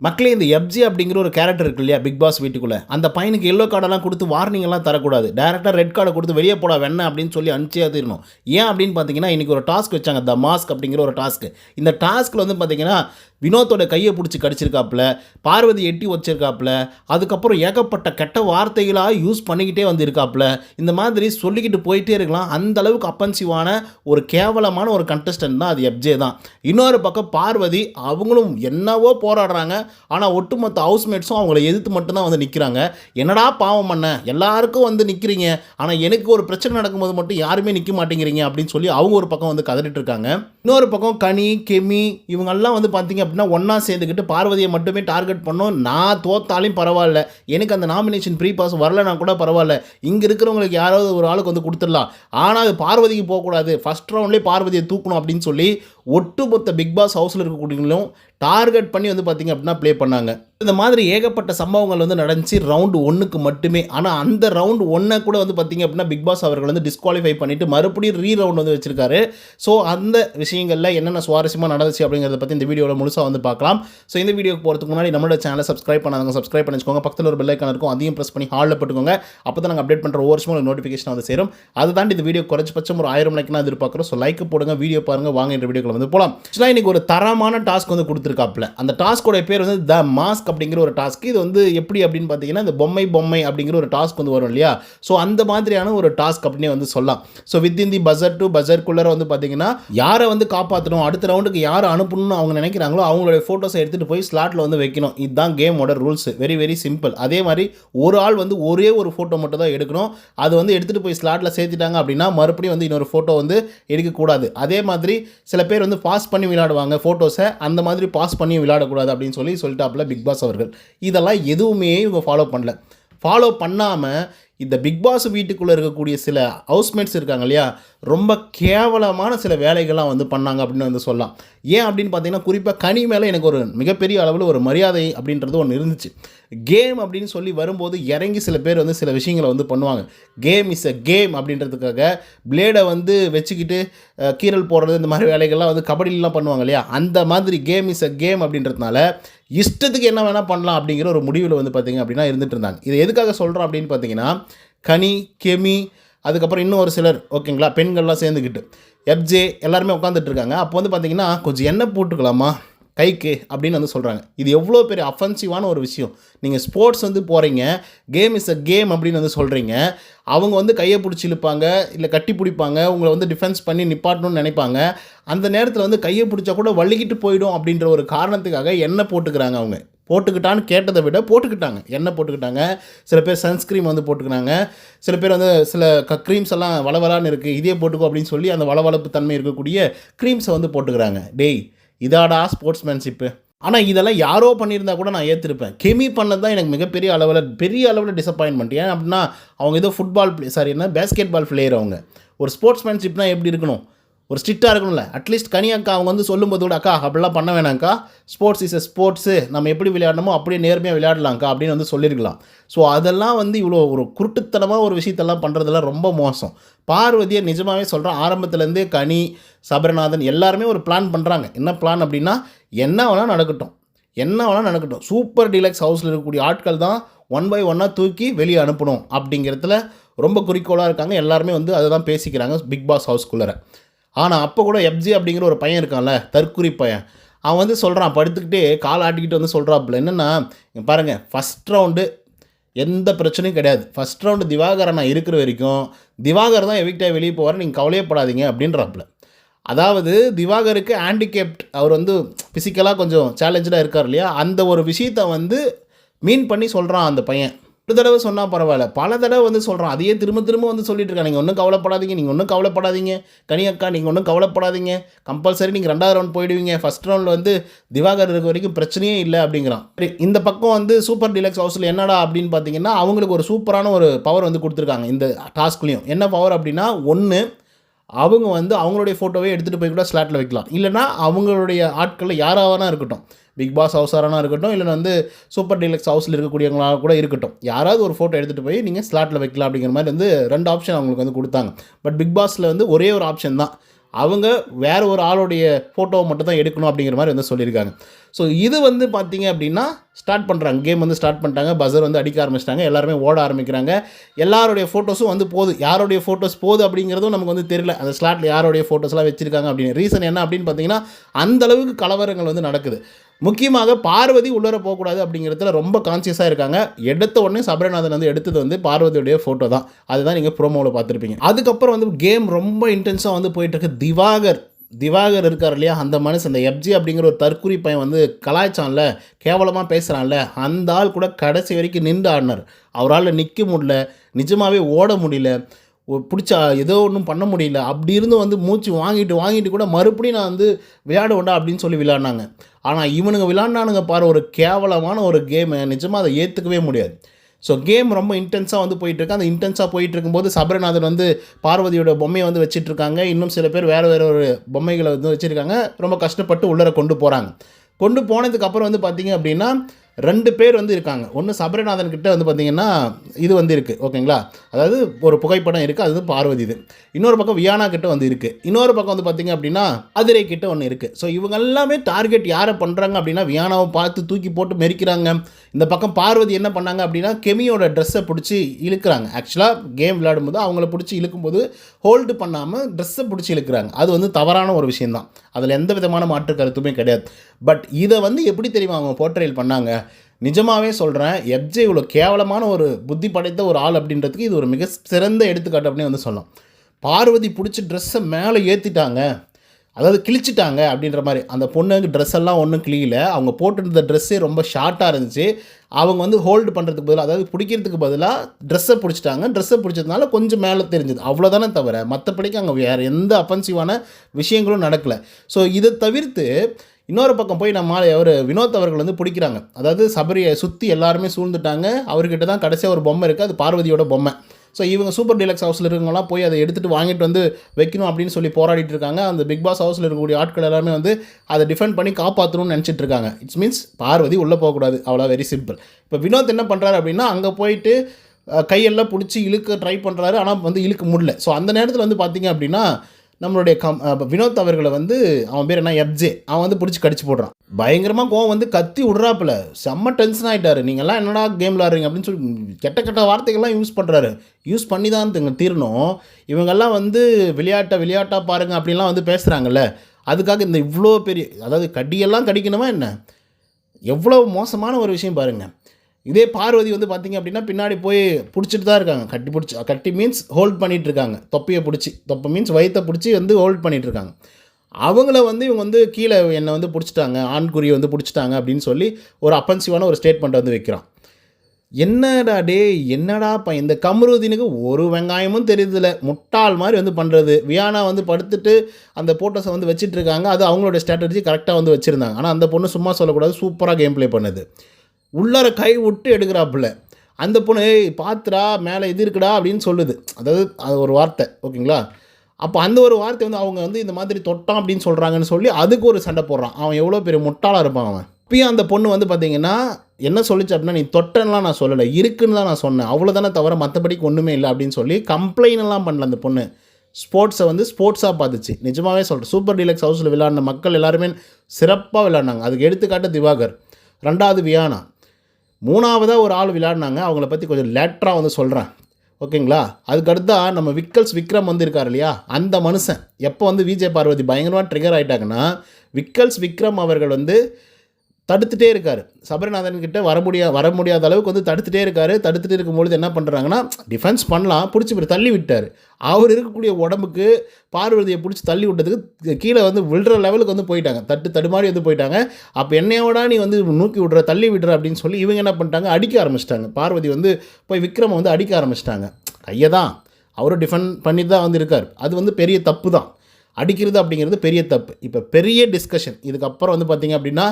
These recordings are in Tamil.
மக்களே இந்த எப்ஜி அப்படிங்கிற ஒரு கேரக்டர் இருக்கு இல்லையா பிக் பாஸ் வீட்டுக்குள்ளே? அந்த பையனுக்கு எல்லோ கார்டெல்லாம் கொடுத்து வார்னிங் எல்லாம் தரக்கூடாது. டேரெக்டாக ரெட் கார்டை கொடுத்து வெளியே போட வேணாம் அப்படின்னு சொல்லி அனுப்பிச்சே தீரணும். ஏன் அப்படின்னு பார்த்தீங்கன்னா இன்றைக்கி ஒரு டாஸ்க் வச்சாங்க த மாஸ்க் அப்படிங்கிற ஒரு டாஸ்க் இந்த டாஸ்க்கில் வந்து பார்த்தீங்கன்னா வினோத்தோட கையை பிடிச்சி கடிச்சிருக்காப்புல பார்வதி எட்டி வச்சிருக்காப்புல அதுக்கப்புறம் ஏகப்பட்ட கெட்ட வார்த்தைகளாக யூஸ் பண்ணிக்கிட்டே வந்திருக்காப்புல. இந்த மாதிரி சொல்லிக்கிட்டு போயிட்டே இருக்கலாம். அந்த அளவுக்கு அப்பன்சிவான ஒரு கேவலமான ஒரு கண்டஸ்டன்ட் தான் அது எப்ஜே தான். இன்னொரு பக்கம் பார்வதி அவங்களும் என்னவோ போராடுறாங்க. ஆனால் ஒட்டுமொத்த ஹவுஸ்மேட்ஸும் அவங்கள எதிர்த்து மட்டும்தான் வந்து நிற்கிறாங்க என்னடா பாவம் பண்ண? எல்லாருக்கும் வந்து நிற்கிறீங்க ஆனால் எனக்கு ஒரு பிரச்சனை நடக்கும்போது மட்டும் யாருமே நிற்க மாட்டேங்கிறீங்க அப்படின்னு சொல்லி அவங்க ஒரு பக்கம் வந்து கதறிட்டு இருக்காங்க. இன்னொரு பக்கம் கனி கெமி இவங்கெல்லாம் வந்து பார்த்தீங்க அப்படின்னா ஒன்றா சேர்ந்துக்கிட்டு பார்வதியை மட்டுமே டார்கெட் பண்ணோம். நான் தோத்தாலையும் பரவாயில்ல. எனக்கு அந்த நாமினேஷன் ப்ரீ பாஸ் வரலனா கூட பரவாயில்ல. இங்கே இருக்கிறவங்களுக்கு யாராவது ஒரு ஆளுக்கு வந்து கொடுத்துடலாம். ஆனால் அது பார்வதிக்கு போகக்கூடாது. ஃபஸ்ட் ரவுண்ட்லேயே பார்வதியை தூக்கணும் அப்படின்னு சொல்லி ஒட்டுமொத்த பிக் பாஸ் ஹவுஸில் இருக்கக்கூடியவங்களும் டார்கெட் பண்ணி வந்து பார்த்திங்க அப்படின்னா ப்ளே பண்ணாங்க. இந்த மாதிரி ஏகப்பட்ட சம்பவங்கள் வந்து நடந்துச்சு. ரவுண்டு ஒன்றுக்கு மட்டுமே. ஆனால் அந்த ரவுண்டு ஒன்றை கூட வந்து பார்த்திங்க அப்படின்னா பிக் பாஸ் அவர்கள் வந்து டிஸ்குவாலிஃபை பண்ணிவிட்டு மறுபடியும் ரீ ரவுண்ட் வந்து வச்சிருக்காரு. ஸோ அந்த விஷயங்களில் என்னென்ன சுவாரஸ்யமாக நடந்துச்சு அப்படிங்கிறத பற்றி இந்த வீடியோவில் முழுசாக வந்து பார்க்கலாம் ஸோ இந்த வீடியோக்கு போகிறதுக்கு முன்னாடி நம்மளோட சேனலை சப்ஸ்கிரைப் பண்ணாதவங்க சப்ஸ்கிரைப் பண்ணிச்சுக்கோங்க. பக்கத்தில் ஒரு பெல்லைக்கான இருக்கும். அதையும் ப்ரெஸ் பண்ணி ஹாலில் போட்டுக்கோங்க. அப்போ தான் நாங்கள் அப்டேட் பண்ணுற ஒவ்வொரு வருஷமும் நோட்டிஃபிகேஷன் வந்து சேரும். அதை தாண்டி இந்த வீடியோ குறைஞ்சபட்சம் ஒரு ஆயிரம் லைக்னா எதிர்பார்க்குறோம். ஸோ லைக் போடுங்க வீடியோ பாருங்கள் வாங்க இந்த வீடியோக்குள்ள வந்து போகலாம் ஆக்சுவலாக இன்றைக்கி ஒரு தரமான டாஸ்க் வந்து கொடுத்துருக்காப்புல. அந்த டாஸ்க்கோட பேர் வந்து த மாஸ்க் அப்படிங்கிற ஒரு டாஸ்க். இது வந்து எப்படி அப்படின்னு பார்த்தீங்கன்னா இந்த பொம்மை பொம்மை அப்படிங்கிற ஒரு டாஸ்க் வந்து வரும் இல்லையா? ஸோ அந்த மாதிரியான ஒரு டாஸ்க் அப்படின்னே வந்து சொல்லலாம். So within the buzzer to பஜர்க்குள்ளே வந்து பார்த்தீங்கன்னா யாரை வந்து காப்பாற்றணும் அடுத்த ரவுண்டுக்கு யாரை அனுப்பணும்னு அவங்க நினைக்கிறாங்களோ அவங்களுடைய ஃபோட்டோஸை எடுத்துகிட்டு போய் ஸ்லாட்டில் வந்து வைக்கணும். இதுதான் கேமோட ரூல்ஸ் வெரி வெரி சிம்பிள் அதே மாதிரி ஒரு ஆள் வந்து ஒரே ஒரு ஃபோட்டோ மட்டும் தான் எடுக்கணும். அது வந்து எடுத்துகிட்டு போய் ஸ்லாட்டில் சேர்த்துட்டாங்க அப்படின்னா மறுபடியும் வந்து இன்னொரு ஃபோட்டோ வந்து எடுக்கக்கூடாது. அதே மாதிரி சில பேர் வந்து பாஸ் பண்ணி விளையாடுவாங்க ஃபோட்டோஸை அந்த மாதிரி பாஸ் பண்ணி விளையாடக்கூடாது அப்படின்னு சொல்லி சொல்லிட்டாப்புல பிக் பாஸ் அவர்கள். இதெல்லாம் எதுவுமே இவங்க ஃபாலோ பண்ணல. ஃபாலோ பண்ணாமல் இந்த பிக் பாஸ் வீட்டுக்குள்ளே இருக்கக்கூடிய சில ஹவுஸ்மேட்ஸ் இருக்காங்க இல்லையா? ரொம்ப கேவலமான சில வேலைகள்லாம் வந்து பண்ணாங்க அப்படின்னு வந்து சொல்லலாம். ஏன் அப்படின்னு பார்த்தீங்கன்னா குறிப்பாக கனி மேலே எனக்கு ஒரு மிகப்பெரிய அளவில் ஒரு மரியாதை அப்படின்றது ஒன்று இருந்துச்சு. கேம் அப்படின்னு சொல்லி வரும்போது இறங்கி சில பேர் வந்து சில விஷயங்களை வந்து பண்ணுவாங்க. கேம் இஸ் அ கேம் அப்படின்றதுக்காக பிளேடை வந்து வச்சுக்கிட்டு கீரல் கீறல் போடுறது இந்த மாதிரி வேலைகள்லாம் வந்து கபடிலாம் பண்ணுவாங்க இல்லையா? அந்த மாதிரி கேம் இஸ் அ கேம் அப்படின்றதுனால இஷ்டத்துக்கு என்ன வேணால் பண்ணலாம் அப்படிங்கிற ஒரு முடிவில் வந்து பார்த்திங்க அப்படின்னா இருந்துட்டு இருந்தாங்க. இது எதுக்காக சொல்கிறோம் அப்படின்னு பார்த்தீங்கன்னா கனி கெமி அதுக்கப்புறம் இன்னும் ஒரு சிலர் ஓகேங்களா? பெண்கள்லாம் சேர்ந்துக்கிட்டு எப்ஜே எல்லாருமே உட்காந்துட்டு இருக்காங்க. அப்போ வந்து பார்த்தீங்கன்னா கொஞ்சம் எண்ணெய் போட்டுக்கலாமா? கைக்கு அப்படின்னு வந்து சொல்கிறாங்க இது எவ்வளோ பெரிய அஃபென்சிவான ஒரு விஷயம். நீங்கள் ஸ்போர்ட்ஸ் வந்து போகிறீங்க கேம் இஸ் அ கேம் அப்படின்னு வந்து சொல்கிறீங்க அவங்க வந்து கையை பிடிச்சி இழுப்பாங்க இல்லை கட்டி பிடிப்பாங்க உங்களை வந்து டிஃபென்ஸ் பண்ணி நிப்பாட்டணும்னு நினைப்பாங்க. அந்த நேரத்தில் வந்து கையை பிடிச்சா கூட வள்ளிக்கிட்டு போயிடும் அப்படின்ற ஒரு காரணத்துக்காக எண்ணெய் போட்டுக்கிறாங்க அவங்க. போட்டுக்கிட்டான்னு கேட்டதை விட போட்டுக்கிட்டாங்க. எண்ணெய் போட்டுக்கிட்டாங்க. சில பேர் சன்ஸ்க்ரீம் வந்து போட்டுக்கினாங்க சில பேர் வந்து சில க க்ரீம்ஸ் எல்லாம் வளவலான்னு இருக்குது இதே போட்டுக்கோ அப்படின்னு சொல்லி அந்த வளவளப்பு தன்மை இருக்கக்கூடிய க்ரீம்ஸை வந்து போட்டுக்கிறாங்க. டேய் இதாடா ஸ்போர்ட்ஸ்மேன்ஷிப்பு ஆனால் இதெல்லாம் யாரோ பண்ணியிருந்தா கூட நான் ஏற்றிருப்பேன் கெமி பண்ணது தான் எனக்கு மிகப்பெரிய அளவில் பெரிய அளவில் டிசப்பாயின்மெண்ட் ஏன் அப்படின்னா அவங்க ஏதோ ஃபுட்பால் சாரி என்ன பேஸ்கெட் பால் பிளேயர் அவங்க. ஒரு ஸ்போர்ட்ஸ்மேன்ஷிப்னா எப்படி இருக்கணும்? ஒரு ஸ்ட்ரிக்டாக இருக்கணும்ல. அட்லீஸ்ட் கனி அக்கா அவங்க வந்து சொல்லும்போது கூட அக்கா அப்படிலாம் பண்ண வேணாங்க்கா ஸ்போர்ட்ஸ் இஸ் எ ஸ்போர்ட்ஸு நம்ம எப்படி விளையாடணுமோ அப்படியே நேர்மையாக விளையாடலாம்க்கா அப்படின்னு வந்து சொல்லியிருக்கலாம். ஸோ அதெல்லாம் வந்து இவ்வளோ ஒரு குருட்டுத்தனமாக ஒரு விஷயத்தெல்லாம் பண்ணுறதெல்லாம் ரொம்ப மோசம். பார்வதியை நிஜமாகவே சொல்கிறேன் ஆரம்பத்துலேருந்தே கனி சபரநாதன் எல்லாருமே ஒரு பிளான் பண்ணுறாங்க என்ன பிளான் அப்படின்னா என்ன வேணால் நடக்கட்டும். என்ன வேணால் நடக்கட்டும். சூப்பர் டீலக்ஸ் ஹவுஸில் இருக்கக்கூடிய ஆட்கள் தான் ஒன் பை ஒன்னாக தூக்கி வெளியே அனுப்பணும் அப்படிங்கிறதுல ரொம்ப குறிக்கோளாக இருக்காங்க. எல்லாருமே வந்து அதை தான் பேசிக்கிறாங்க பிக் பாஸ் ஹவுஸ்குள்ளே ஆனால் அப்போ கூட எப்ஜி அப்படிங்கிற ஒரு பையன் இருக்கான்ல தற்குறி பையன். அவன் வந்து சொல்கிறான் படுத்துக்கிட்டே கால் ஆட்டிக்கிட்டு வந்து சொல்கிறாப்புல என்னென்னா பாருங்கள் ஃபஸ்ட் ரவுண்டு எந்த பிரச்சனையும் கிடையாது. ஃபஸ்ட் ரவுண்டு திவாகரன் நான் இருக்கிற வரைக்கும் திவாகர் தான் எவிக்டாக வெளியே போவார் நீங்கள் கவலையப்படாதீங்க அப்படின்றாப்புல. அதாவது திவாகருக்கு ஹேண்டிகேப்ட் அவர் வந்து ஃபிசிக்கலாக கொஞ்சம் சேலஞ்சடாக இருக்கார் இல்லையா? அந்த ஒரு விஷயத்தை வந்து மீன் பண்ணி சொல்கிறான் அந்த பையன். ஒரு தடவை சொன்னால் பரவாயில்ல. பல தடவை வந்து சொல்கிறான் அதையே திரும்ப திரும்ப வந்து சொல்லிட்டு இருக்கான். நீங்கள் ஒன்றும் கவலைப்படாதீங்க. நீங்கள் ஒன்றும் கவலைப்படாதீங்க. கனியக்கா நீங்கள் ஒன்றும் கவலைப்படாதீங்க. கம்பல்சரி நீங்கள் ரெண்டாவது ரவுண்ட் போயிடுவீங்க. ஃபஸ்ட் ரவுண்டில் வந்து திவாகர் இருக்க வரைக்கும் பிரச்சனையே இல்லை அப்படிங்கிறான். சரி இந்த பக்கம் வந்து சூப்பர் டீலக்ஸ் ஹவுஸில் என்னடா அப்படின்னு பார்த்தீங்கன்னா அவங்களுக்கு ஒரு சூப்பரான ஒரு பவர் வந்து கொடுத்துருக்காங்க இந்த டாஸ்க்லேயும் என்ன பவர் அப்படின்னா ஒன்று அவங்க வந்து அவங்களுடைய ஃபோட்டோவே எடுத்துகிட்டு போய் கூட ஸ்லாட்டில் வைக்கலாம். இல்லைனா அவங்களுடைய ஆட்களில் யாராவனா இருக்கட்டும். பிக் பாஸ் ஹவுஸாரானா இருக்கட்டும் இல்லைன்னா வந்து சூப்பர் டீலக்ஸ் ஹவுஸில் இருக்கக்கூடியவங்களாக கூட இருக்கட்டும். யாராவது ஒரு ஃபோட்டோ எடுத்துகிட்டு போய் நீங்கள் ஸ்லாட்டில் வைக்கலாம் அப்படிங்கிற மாதிரி வந்து ரெண்டு ஆப்ஷன் அவங்களுக்கு வந்து கொடுத்தாங்க. பட் பிக் பாஸில் வந்து ஒரே ஒரு ஆப்ஷன் தான். அவங்க வேறு ஒரு ஆளுடைய ஃபோட்டோவை மட்டும் தான் எடுக்கணும் அப்படிங்கிற மாதிரி வந்து சொல்லியிருக்காங்க. ஸோ இது வந்து பார்த்தீங்க அப்படின்னா ஸ்டார்ட் பண்ணுறாங்க கேம் வந்து ஸ்டார்ட் பண்ணிட்டாங்க. பஸர் வந்து அடிக்க ஆரம்பிச்சிட்டாங்க. எல்லாருமே ஓட ஆரம்பிக்கிறாங்க. எல்லாருடைய ஃபோட்டோஸும் வந்து போகுது. யாருடைய ஃபோட்டோஸ் போகுது அப்படிங்கிறதும் நமக்கு வந்து தெரியல. அந்த ஸ்லாட்டில் யாருடைய ஃபோட்டோஸ்லாம் வச்சுருக்காங்க அப்படின்னு. ரீசன் என்ன அப்படின்னு பார்த்தீங்கன்னா அந்த அளவுக்கு கலவரங்கள் வந்து நடக்குது. முக்கியமாக பார்வதி உள்ளர போகக்கூடாது அப்படிங்கிறதுல ரொம்ப கான்சியஸாக இருக்காங்க. எடுத்த உடனே சபரிநாதன் வந்து எடுத்தது வந்து பார்வதியுடைய ஃபோட்டோ தான். அதுதான் நீங்கள் ப்ரோமோவில் பார்த்துருப்பீங்க. அதுக்கப்புறம் வந்து கேம் ரொம்ப இன்டென்ஸாக வந்து போயிட்டுருக்கு திவாகர் திவாகர் இருக்கார் இல்லையா? அந்த மனுஷன் அந்த எப்ஜி அப்படிங்கிற ஒரு தற்குறி பையன் வந்து கலாய்ச்சான்ல கேவலமாக பேசுகிறான்ல அந்த ஆள் கூட கடைசி வரைக்கும் நின்று ஆடினார். அவரால் நிற்க முடியல. நிஜமாகவே ஓட முடியல. பிடிச்சா ஏதோ ஒன்றும் பண்ண முடியல. அப்படி இருந்து வந்து மூச்சு வாங்கிட்டு வாங்கிட்டு கூட மறுபடியும் நான் வந்து விளையாடுவேண்டா அப்படின்னு சொல்லி விளையாடினாங்க. ஆனால் இவனுங்க விளையாடினானுங்க பாரு ஒரு கேவலமான ஒரு கேமு நிஜமாக அதை ஏற்றுக்கவே முடியாது. ஸோ கேம் ரொம்ப இன்டென்ஸாக வந்து போயிட்டுருக்கு அந்த இன்டென்ஸாக போயிட்டு இருக்கும்போது சபரிநாதன் வந்து பார்வதியோட பொம்மையை வந்து வச்சிட்ருக்காங்க இன்னும் சில பேர் வேறு வேறு ஒரு பொம்மைகளை வந்து வச்சுருக்காங்க. ரொம்ப கஷ்டப்பட்டு உள்ளர கொண்டு போகிறாங்க கொண்டு போனதுக்கப்புறம் வந்து பார்த்திங்க அப்படின்னா ரெண்டு பேர் வந்து இருக்காங்க. ஒன்று சபரிநாதன் கிட்ட வந்து பார்த்தீங்கன்னா இது வந்து இருக்குது ஓகேங்களா? அதாவது ஒரு புகைப்படம் இருக்குது அது வந்து பார்வதி இது. இன்னொரு பக்கம் வியானா கிட்ட வந்து இருக்குது இன்னொரு பக்கம் வந்து பார்த்தீங்க அப்படின்னா அதிரை கிட்ட ஒன்று இருக்குது ஸோ இவங்க எல்லாமே டார்கெட் யாரை பண்ணுறாங்க அப்படின்னா வியானாவை பார்த்து தூக்கி போட்டு மெரிக்கிறாங்க. இந்த பக்கம் பார்வதி என்ன பண்ணாங்க அப்படின்னா கெமியோட ட்ரெஸ்ஸை பிடிச்சி இழுக்கிறாங்க. ஆக்சுவலாக கேம் விளையாடும்போது அவங்கள பிடிச்சி இழுக்கும்போது ஹோல்டு பண்ணாமல் ட்ரெஸ்ஸை பிடிச்சி இழுக்கிறாங்க. அது வந்து தவறான ஒரு விஷயந்தான் அதில் எந்த விதமான மாற்று கருத்துமே கிடையாது. பட் இதை வந்து எப்படி தெரியுமா அவங்க போர்ட்ரேல் பண்ணாங்க? நிஜமாகவே சொல்கிறேன் எப்ஜே இவ்வளோ கேவலமான ஒரு புத்தி படைத்த ஒரு ஆள் அப்படின்றதுக்கு இது ஒரு மிக சிறந்த எடுத்துக்காட்டு அப்படின்னு வந்து சொல்லலாம். பார்வதி பிடிச்சி ட்ரெஸ்ஸை மேலே ஏற்றிட்டாங்க அதாவது கிழிச்சிட்டாங்க அப்படின்ற மாதிரி. அந்த பொண்ணுக்கு ட்ரெஸ் எல்லாம் ஒன்றும் கிளியல அவங்க போட்டிருந்த ட்ரெஸ்ஸே ரொம்ப ஷார்ட்டாக இருந்துச்சு. அவங்க வந்து ஹோல்டு பண்ணுறதுக்கு பதிலாக அதாவது பிடிக்கிறதுக்கு பதிலாக ட்ரெஸ்ஸை பிடிச்சிட்டாங்க. ட்ரெஸ்ஸை பிடிச்சதுனால கொஞ்சம் மேலே தெரிஞ்சுது. அவ்வளோதானே தவிர மற்றபடிக்கு அங்கே வேறு எந்த அஃபென்சிவான விஷயங்களும் நடக்கலை. ஸோ இதை தவிர்த்து இன்னொரு பக்கம் போய் நம்ம அவர் வினோத் அவர்கள் வந்து பிடிக்கிறாங்க. அதாவது சபரியை சுற்றி எல்லாருமே சூழ்ந்துட்டாங்க. அவர்கிட்ட தான் கடைசியாக ஒரு பொம்மை இருக்குது அது பார்வதியோட பொம்மை. ஸோ இவங்க சூப்பர் டீலக்ஸ் ஹவுஸில் இருக்கவங்களாம் போய் அதை எடுத்துகிட்டு வாங்கிட்டு வந்து வைக்கணும் அப்படின்னு சொல்லி போராடிட்டு இருக்காங்க. அந்த பிக் பாஸ் ஹவுஸில் இருக்கக்கூடிய ஆட்கள் எல்லாருமே வந்து அதை டிஃபெண்ட் பண்ணி காப்பாற்றணும்னு நினச்சிட்டு இருக்காங்க. இட்ஸ் மீன்ஸ் பார்வதி உள்ளே போகக்கூடாது அவ்வளோ வெரி சிம்பிள் இப்போ வினோத் என்ன பண்ணுறாரு அப்படின்னா அங்கே போயிட்டு கையெல்லாம் பிடிச்சி இழுக்க ட்ரை பண்ணுறாரு ஆனால் வந்து இழுக்க முடியல. ஸோ அந்த நேரத்தில் வந்து பார்த்தீங்க அப்படின்னா நம்மளுடைய கம் வினோத் அவர்களை வந்து அவன் பேர் என்ன? எப்ஜே அவன் வந்து பிடிச்சி கடிச்சு போடுறான். பயங்கரமாக கோவம் வந்து கத்தி விட்றாப்புல. செம்ம டென்ஷன் ஆகிட்டாரு நீங்கள்லாம் என்னடா கேம் விளாட்றீங்க அப்படின்னு சொல்லி கெட்ட கெட்ட வார்த்தைகள்லாம் யூஸ் பண்ணுறாரு யூஸ் பண்ணி தான் தீரணும். இவங்கெல்லாம் வந்து விளையாட்டை விளையாட்டாக பாருங்க அப்படின்லாம் வந்து பேசுகிறாங்கல்ல அதுக்காக இந்த இவ்வளோ பெரிய அதாவது கடியெல்லாம் கடிக்கணுமா என்ன? எவ்வளோ மோசமான ஒரு விஷயம் பாருங்கள் இதே பார்வதி வந்து பார்த்திங்க அப்படின்னா பின்னாடி போய் பிடிச்சிட்டு தான் இருக்காங்க. கட்டி பிடிச்சி கட்டி மீன்ஸ் ஹோல்ட் பண்ணிட்டு இருக்காங்க. தொப்பையை பிடிச்சி தொப்பை மீன்ஸ் வயிற்றை பிடிச்சி வந்து ஹோல்ட் பண்ணிட்டு இருக்காங்க. அவங்கள வந்து இவங்க வந்து கீழே என்னை வந்து பிடிச்சிட்டாங்க ஆண்குறியை வந்து பிடிச்சிட்டாங்க அப்படின்னு சொல்லி ஒரு அப்பன்சிவான ஒரு ஸ்டேட்மெண்ட் வந்து வைக்கிறான். என்னடா டே என்னடாப்பா இந்த கமருதீனுக்கு ஒரு வெங்காயமும் தெரியுதுல. முட்டாள் மாதிரி வந்து பண்ணுறது வியானா வந்து படுத்துட்டு அந்த போட்டோஸை வந்து வச்சிட்டு இருக்காங்க. அது அவங்களோட ஸ்ட்ராட்டஜி கரெக்டாக வந்து வச்சுருந்தாங்க. ஆனால் அந்த பொண்ணு சும்மா சொல்லக்கூடாது. சூப்பராக கேம் ப்ளே பண்ணுது. உள்ளார கை விட்டு எடுக்கிறாப்புல. அந்த பொண்ணு ஏய் மேலே இது இருக்குடா அப்படின்னு சொல்லுது. அதாவது அது ஒரு வார்த்தை ஓகேங்களா? அப்போ அந்த ஒரு வார்த்தை வந்து அவங்க வந்து இந்த மாதிரி தொட்டான் அப்படின்னு சொல்கிறாங்கன்னு சொல்லி அதுக்கு ஒரு சண்டை போடுறான். அவன் எவ்வளோ பெரிய முட்டாளாக இருப்பான் அவன். இப்பயும் அந்த பொண்ணு வந்து பார்த்தீங்கன்னா என்ன சொல்லிச்சு அப்படின்னா நீ தொட்டன்லாம் நான் சொல்லலை இருக்குன்னு தான் நான் சொன்னேன். அவ்வளோதானே தவிர மற்றபடிக்கு ஒன்றுமே இல்லை அப்படின்னு சொல்லி கம்ப்ளைண்ட்லாம் எல்லாம் பண்ணல அந்த பொண்ணு. ஸ்போர்ட்ஸை வந்து ஸ்போர்ட்ஸாக பார்த்துச்சு நிஜமாவே சொல்கிறேன் சூப்பர் டீலக்ஸ் ஹவுஸில் விளையாடின மக்கள் எல்லாருமே சிறப்பாக விளையாடினாங்க. அதுக்கு எடுத்துக்காட்டு திவாகர். ரெண்டாவது வியானா. மூணாவதாக ஒரு ஆள் விளையாடினாங்க அவங்கள பற்றி கொஞ்சம் லேட்டராக வந்து சொல்கிறேன் ஓகேங்களா? அதுக்கடுத்தா நம்ம விக்கல்ஸ் விக்ரம் வந்து இருக்கார் இல்லையா? அந்த மனுஷன். எப்போ வந்து விஜய் பார்வதி பயங்கரமாக ட்ரிகர் ஆகிட்டாங்கன்னா விக்கல்ஸ் விக்ரம் அவர்கள் வந்து தடுத்துட்டே இருக்கார். சபரிநாதன் கிட்ட வர முடியா வர முடியாத அளவுக்கு வந்து தடுத்துட்டே இருக்காரு. தடுத்துட்டு இருக்கும்பொழுது என்ன பண்ணுறாங்கன்னா டிஃபென்ஸ் பண்ணலாம். பிடிச்சி இப்படி தள்ளி விட்டார். அவர் இருக்கக்கூடிய உடம்புக்கு பார்வதியை பிடிச்சி தள்ளி விட்டதுக்கு கீழே வந்து விழுற லெவலுக்கு வந்து போயிட்டாங்க. தட்டு தடுமாறி வந்து போயிட்டாங்க. அப்போ என்னையோட நீ வந்து நூக்கி விடுற தள்ளி விடுற அப்படின்னு சொல்லி இவங்க என்ன பண்ணிட்டாங்க? அடிக்க ஆரம்பிச்சிட்டாங்க. பார்வதி வந்து போய் விக்ரமை வந்து அடிக்க ஆரம்பிச்சிட்டாங்க. கையை தான். அவரும் டிஃபெண்ட் பண்ணி தான் வந்து இருக்கார். அது வந்து பெரிய தப்பு தான். அடிக்கிறது அப்படிங்கிறது பெரிய தப்பு. இப்போ பெரிய டிஸ்கஷன் இதுக்கப்புறம் வந்து பார்த்திங்க அப்படின்னா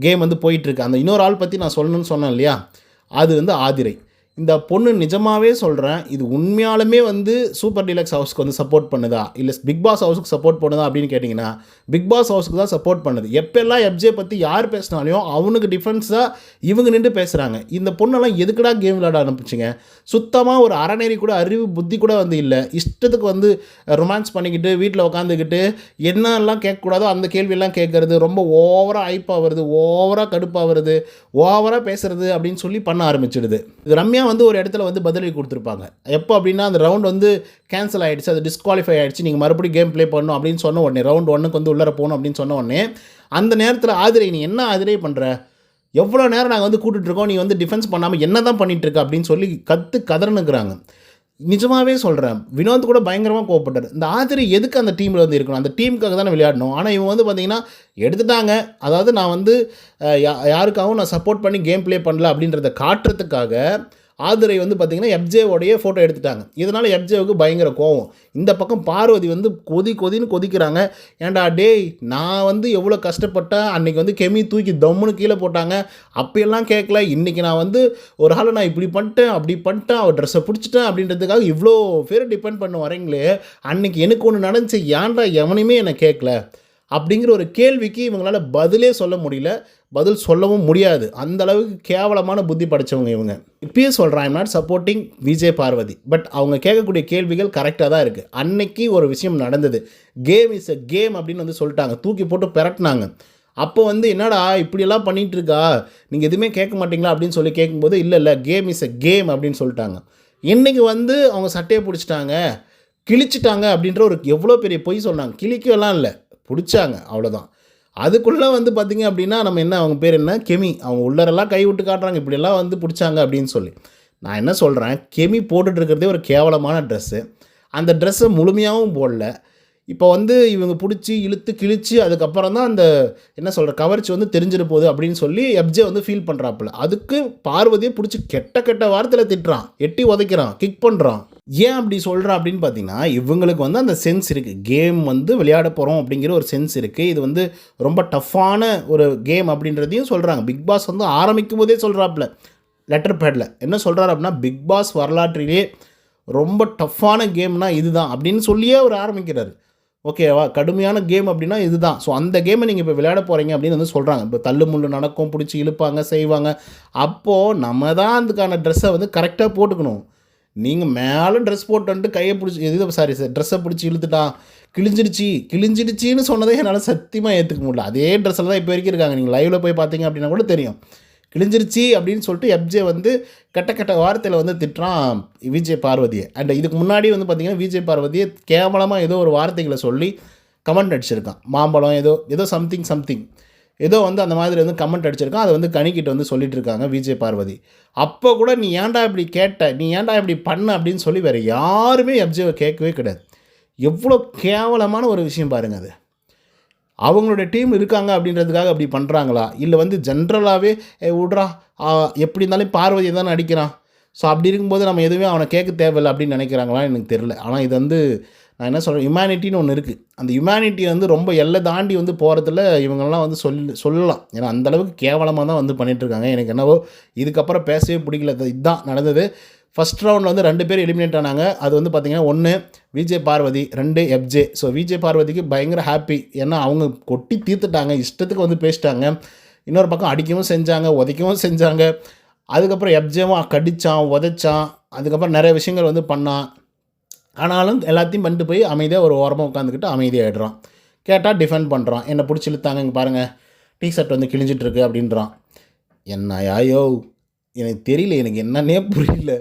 கேம் வந்து போயிட்டுருக்கு அந்த இன்னொரு ஆள் பற்றி நான் சொல்லணும்னு சொன்னேன் இல்லையா? அது வந்து ஆதிரை. இந்த பொண்ணு நிஜமாகவே சொல்கிறேன் இது உண்மையாலுமே வந்து சூப்பர் டீலக்ஸ் ஹவுஸ்க்கு வந்து சப்போர்ட் பண்ணுதா? இல்லை பிக் பாஸ் ஹவுஸுக்கு சப்போர்ட் பண்ணுதா அப்படின்னு கேட்டிங்கன்னா பிக் பாஸ் ஹவுஸுக்கு தான் சப்போர்ட் பண்ணுது. எப்பெல்லாம் எப்ஜே பற்றி யார் பேசினாலையும் அவனுக்கு டிஃப்ரென்ஸாக இவங்க நின்று பேசுகிறாங்க இந்த பொண்ணெல்லாம் எதுக்குடா கேம் விளையாட அனுப்பிச்சிங்க சுத்தமாக ஒரு அறநெறி கூட அறிவு புத்தி கூட வந்து இல்லை. இஷ்டத்துக்கு வந்து ரொமான்ஸ் பண்ணிக்கிட்டு வீட்டில் உட்காந்துக்கிட்டு என்னெல்லாம் கேட்கக்கூடாதோ அந்த கேள்வியெல்லாம் கேட்குறது ரொம்ப ஓவராக ஐப்பாக வருது ஓவராக கடுப்பாக வருது ஓவராக பேசுகிறது அப்படின்னு சொல்லி பண்ண ஆரம்பிச்சிடுது. இது ரம்யா வந்து ஒரு இடத்துல வந்து பதிலடி கொடுத்துருப்பாங்க. எப்போ அப்படின்னா அந்த ரவுண்ட் வந்து கேன்சல் ஆகிடுச்சு அது டிஸ்குவாலிஃபை ஆகிடுச்சு நீங்கள் மறுபடியும் கேம் ப்ளே பண்ணணும் அப்படின்னு சொன்ன உடனே ரவுண்ட் ஒன்றுக்கு வந்து உள்ளே போகணும் அப்படின்னு சொன்ன உடனே அந்த நேரத்தில் ஆதிரை நீ என்ன ஆதிரை பண்ணுற எவ்வளோ நேரம் நாங்கள் வந்து கூட்டுட்ருக்கோம் நீ வந்து டிஃபென்ஸ் பண்ணாமல் என்ன தான் பண்ணிகிட்ருக்க அப்படின்னு சொல்லி கற்று கதறனுக்குறாங்க நிஜமாகவே சொல்கிறேன் வினோத் கூட பயங்கரமாக கோவப்பட்டார். இந்த ஆதிரி எதுக்கு அந்த டீமில் வந்து இருக்கணும்? அந்த டீமுக்காக தானே விளையாடணும்? ஆனால் இவங்க வந்து பார்த்தீங்கன்னா எடுத்துட்டாங்க. அதாவது நான் வந்து யா யாருக்காகவும் நான் சப்போர்ட் பண்ணி கேம் ப்ளே பண்ணல அப்படின்றத காட்டுறதுக்காக ஆதிரை வந்து பார்த்திங்கன்னா எப்ஜேவோடைய ஃபோட்டோ எடுத்துட்டாங்க. இதனால் எஃப்ஜேவுக்கு பயங்கர கோவம். இந்த பக்கம் பார்வதி வந்து கொதி கொதின்னு கொதிக்கிறாங்க. ஏன்டா டேய் நான் வந்து எவ்வளோ கஷ்டப்பட்டேன். அன்னைக்கு வந்து கெமி தூக்கி தம்முன்னு கீழே போட்டாங்க. அப்பயெல்லாம் கேட்கல இன்றைக்கி நான் வந்து ஒரு ஆளை நான் இப்படி பண்ணிட்டேன் அப்படி பண்ணிட்டேன். அவர் ட்ரெஸ்ஸை பிடிச்சிட்டேன் அப்படின்றதுக்காக இவ்வளோ பேர் டிபெண்ட் பண்ண வரீங்களே அன்னைக்கு எனக்கு ஒன்று நடந்துச்சு. ஏன்டா எவனையுமே என்னை கேட்கல அப்படிங்கிற ஒரு கேள்விக்கு இவங்களால பதிலே சொல்ல முடியல. பதில் சொல்லவும் முடியாது. அந்த அளவுக்கு கேவலமான புத்தி படைச்சவங்க இவங்க. இப்பயே சொல்கிறேன் I'm not supporting Vijay Parvathi but அவங்க கேட்கக்கூடிய கேள்விகள் கரெக்டாக தான் இருக்குது அன்னைக்கு ஒரு விஷயம் நடந்தது. கேம் இஸ் அ கேம் அப்படின்னு வந்து சொல்லிட்டாங்க. தூக்கி போட்டு பெரட்டினாங்க. அப்போ வந்து என்னடா இப்படியெல்லாம் பண்ணிகிட்டு இருக்கா நீங்கள் எதுவுமே கேட்க மாட்டிங்களா? அப்படின்னு சொல்லி கேட்கும்போது இல்லை இல்லை கேம் இஸ் எ கேம் அப்படின்னு சொல்லிட்டாங்க. இன்றைக்கி வந்து அவங்க சட்டையை பிடிச்சிட்டாங்க. கிழிச்சிட்டாங்க அப்படின்ற ஒரு எவ்வளோ பெரிய பொய் சொன்னாங்க கிழிக்கெல்லாம் இல்லை. பிடிச்சாங்க அவ்வளோதான் அதுக்குள்ளே வந்து பார்த்திங்க அப்படின்னா நம்ம என்ன அவங்க பேர் என்ன? கெமி. அவங்க உள்ளரெல்லாம் கை விட்டு காட்டுறாங்க இப்படியெல்லாம் வந்து பிடிச்சாங்க அப்படின்னு சொல்லி. நான் என்ன சொல்கிறேன் கெமி போட்டுட்ருக்கிறதே ஒரு கேவலமான ட்ரெஸ்ஸு அந்த ட்ரெஸ்ஸை முழுமையாகவும் போடல. இப்போ வந்து இவங்க பிடிச்சி இழுத்து கிழிச்சு அதுக்கப்புறம் தான் அந்த என்ன சொல்கிற கவர்ச்சி வந்து தெரிஞ்சிட போகுது அப்படின்னு சொல்லி எப்ஜே வந்து ஃபீல் பண்ணுறாப்புல அதுக்கு பார்வதியை பிடிச்சி கெட்ட கெட்ட வாரத்தில் திட்டுறான். எட்டி உதைக்கிறான் கிக் பண்ணுறான் ஏன் அப்படி சொல்கிறா அப்படின்னு பார்த்தீங்கன்னா இவங்களுக்கு வந்து அந்த சென்ஸ் இருக்குது கேம் வந்து விளையாட போகிறோம் அப்படிங்கிற ஒரு சென்ஸ் இருக்குது இது வந்து ரொம்ப டஃப்பான ஒரு கேம் அப்படின்றதையும் சொல்கிறாங்க பிக் பாஸ் வந்து ஆரம்பிக்கும் போதே சொல்கிறாப்புல லெட்டர் பேடில் என்ன சொல்கிறாரு அப்படின்னா பிக் பாஸ் வரலாற்றிலே ரொம்ப டஃப்பான கேம்னா இதுதான் அப்படின்னு சொல்லியே அவர் ஆரம்பிக்கிறாரு. ஓகேவா கடுமையான கேம் அப்படின்னா இதுதான். ஸோ அந்த கேமை நீங்கள் இப்போ விளையாட போகிறீங்க அப்படின்னு வந்து சொல்கிறாங்க இப்போ தள்ளு முள்ளு நடக்கும் பிடிச்சி இழுப்பாங்க செய்வாங்க. அப்போது நம்ம தான் அதுக்கான ட்ரெஸ்ஸை வந்து கரெக்டாக போட்டுக்கணும். நீங்கள் மேலே ட்ரெஸ் போட்டு வந்துட்டு கையை பிடிச்சி எது சாரி சார் ட்ரெஸ்ஸை பிடிச்சி இழுத்துட்டான் கிழிஞ்சிடுச்சு கிழிஞ்சிடுச்சின்னு சொன்னதே என்னால் சத்தியமாக ஏற்றுக்க முடியல. அதே ட்ரெஸ்ஸில் தான் இப்போ வரைக்கும் இருக்காங்க. நீங்கள் லைவில் போய் பார்த்தீங்க அப்படின்னா கூட தெரியும். கிழிஞ்சிருச்சு அப்படின்னு சொல்லிட்டு எப்ஜே வந்து கெட்ட கெட்ட வார்த்தையில் வந்து திட்டுறான் விஜய் பார்வதியை. அண்ட் இதுக்கு முன்னாடி வந்து பார்த்தீங்கன்னா விஜய் பார்வதியை கேவலமாக ஏதோ ஒரு வார்த்தைகளை சொல்லி கமெண்ட் அடிச்சிருக்கான். மாம்பழம் ஏதோ ஏதோ சம்திங் சம்திங் ஏதோ வந்து அந்த மாதிரி வந்து கமெண்ட் அடிச்சிருக்கான். அதை வந்து கணிக்கிட்ட வந்து சொல்லிட்டு இருக்காங்க விஜய் பார்வதி. அப்போ கூட நீ ஏன்டா இப்படி கேட்ட? நீ ஏன்டா இப்படி பண்ண அப்படின்னு சொல்லி வேறு யாருமே எப்ஜேவை கேட்கவே கிடையாது. எவ்வளோ கேவலமான ஒரு விஷயம் பாருங்கள் அது. அவங்களுடைய டீம் இருக்காங்க அப்படின்றதுக்காக அப்படி பண்ணுறாங்களா இல்லை வந்து ஜென்ரலாகவே விட்றா. எப்படி இருந்தாலும் பார்வதி தானே அடிக்கிறான். ஸோ அப்படி இருக்கும்போது நம்ம எதுவுமே அவனை கேட்க தேவையில்லை அப்படின்னு நினைக்கிறாங்களா எனக்கு தெரில ஆனால் இது வந்து நான் என்ன சொல்கிறேன் ஹியூமனிட்டின்னு ஒன்று இருக்குது அந்த ஹியூமனிட்டி வந்து ரொம்ப எல்லை தாண்டி வந்து போகிறதுல இவங்கெல்லாம் வந்து சொல் சொல்லலாம். ஏன்னா அந்தளவுக்கு கேவலமாக தான் வந்து பண்ணிகிட்ருக்காங்க எனக்கு என்னவோ இதுக்கப்புறம் பேசவே பிடிக்கல. இதுதான் நடந்தது. ஃபஸ்ட் ரவுண்டில் வந்து ரெண்டு பேர் எலிமினேட் ஆனாங்க. அது வந்து பார்த்திங்கன்னா ஒன்று விஜய் பார்வதி ரெண்டு எஃப்ஜே ஸோ விஜய் பார்வதிக்கு பயங்கர ஹாப்பி ஏன்னா அவங்க கொட்டி தீர்த்துட்டாங்க. இஷ்டத்துக்கு வந்து பேசிட்டாங்க. இன்னொரு பக்கம் அடிக்கவும் செஞ்சாங்க உதைக்கவும் செஞ்சாங்க. அதுக்கப்புறம் எஃப்ஜேவும் கடிச்சான் உதைச்சான். அதுக்கப்புறம் நிறைய விஷயங்கள் வந்து பண்ணான். ஆனாலும் எல்லாத்தையும் பண்ணிட்டு போய் அமைதியாக ஒரு ஓரமாக உட்காந்துக்கிட்டு அமைதியாகிடுறான் கேட்டால் டிஃபெண்ட் பண்ணுறான் என்னை பிடிச்சி இழுத்தாங்க இங்கே பாருங்கள் டீ ஷர்ட் வந்து கிழிஞ்சிட்ருக்கு அப்படின்றான். என்ன யாயோ எனக்கு தெரியல எனக்கு என்னன்னே புரியல.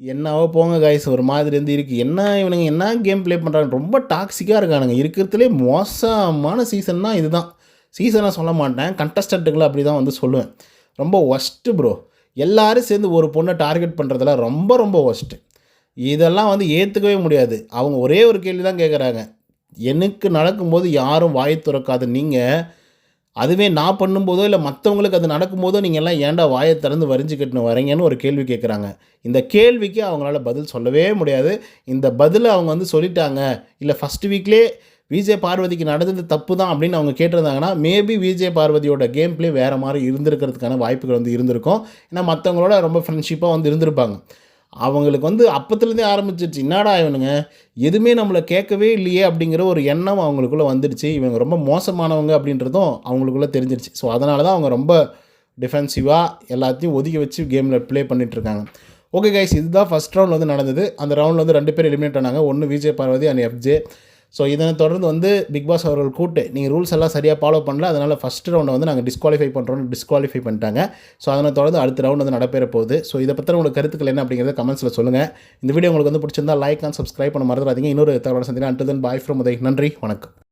என்னவோ போங்க காய்ஸ் ஒரு மாதிரி இருந்து இருக்குது என்ன இவனுங்க என்ன கேம் ப்ளே பண்ணுறாங்க ரொம்ப டாக்ஸிக்காக இருக்கானுங்க. இருக்கிறதுலே மோசமான சீசன்னா இதுதான். சீசனாக சொல்ல மாட்டேன். கண்டஸ்டண்ட்டுகளை அப்படி தான் வந்து சொல்லுவேன். ரொம்ப ஒஸ்ட்டு ப்ரோ எல்லோரும் சேர்ந்து ஒரு பொண்ணை டார்கெட் பண்ணுறதுல ரொம்ப ரொம்ப ஒஸ்ட்டு இதெல்லாம் வந்து ஏற்றுக்கவே முடியாது. அவங்க ஒரே ஒரு கேள்வி தான் கேட்குறாங்க எனக்கு நடக்கும்போது யாரும் வாய் திறக்காத. நீங்கள் அதுவே நான் பண்ணும்போதோ இல்லை மற்றவங்களுக்கு அது நடக்கும்போதோ நீங்கள் எல்லாம் ஏன்டா வாயை திறந்து வரிஞ்சு வரீங்கன்னு ஒரு கேள்வி கேட்குறாங்க இந்த கேள்விக்கு அவங்களால பதில் சொல்லவே முடியாது. இந்த பதிலை அவங்க வந்து சொல்லிட்டாங்க. இல்லை ஃபஸ்ட் வீக்லேயே விஜய் பார்வதிக்கு நடந்தது தப்பு தான் அப்படின்னு அவங்க கேட்டிருந்தாங்கன்னா மேபி விஜய் பார்வதியோட கேம் பிளே வேறு மாதிரி இருந்திருக்கிறதுக்கான வாய்ப்புகள் வந்து இருந்திருக்கும். ஏன்னா மற்றவங்களோட ரொம்ப ஃப்ரெண்ட்ஷிப்பாக வந்து இருந்திருப்பாங்க. அவங்களுக்கு வந்து அப்பத்துலேருந்தே ஆரம்பிச்சிருச்சு என்னடா இவனுங்க? எதுவுமே நம்மளை கேட்கவே இல்லையே அப்படிங்கிற ஒரு எண்ணம் அவங்களுக்குள்ளே வந்துடுச்சு இவங்க ரொம்ப மோசமானவங்க அப்படின்றதும் அவங்களுக்குள்ளே தெரிஞ்சிருச்சு. ஸோ அதனால தான் அவங்க ரொம்ப டிஃபென்சிவாக எல்லாத்தையும் ஒதுக்கி வச்சு கேமில் ப்ளே பண்ணிகிட்ருக்காங்க ஓகே கைஸ் இதுதான் ஃபஸ்ட் ரவுண்ட் வந்து நடந்தது. அந்த ரவுண்டில் வந்து ரெண்டு பேர் எலிமினேட் ஆனாங்க. ஒன்று Vijay Parvathi and FJ so இதனை தொடர்ந்து வந்து பிக் பாஸ் அவர்கள் கூட்டு நீங்கள் ரூல்ஸ் எல்லாம் சரியாக ஃபாலோ பண்ணல அதனால் ஃபஸ்ட் ரவுண்டை வந்து நாங்கள் டிஸ்குவாலிஃபை பண்ணுறோம்னு டிஸ்குவாலிஃபை பண்ணிட்டாங்க. ஸோ அதனை தொடர்ந்து அடுத்த ரவுண்ட் வந்து நடைபெற போகுது. ஸோ இதை பற்றி உங்களுக்கு கருத்துக்கள் என்ன அப்படிங்கிறத கமெண்ட்ஸில் சொல்லுங்கள் இந்த வீடியோ உங்களுக்கு வந்து பிடிச்சிருந்தா லைக் அண்ட் சப்ஸ்கிரைப் பண்ண மறந்துடாதீங்க. இன்னொரு தகவல் சந்தினா அண்ட் தன் பாய் ஃப்ரம் உதய் நன்றி. வணக்கம்.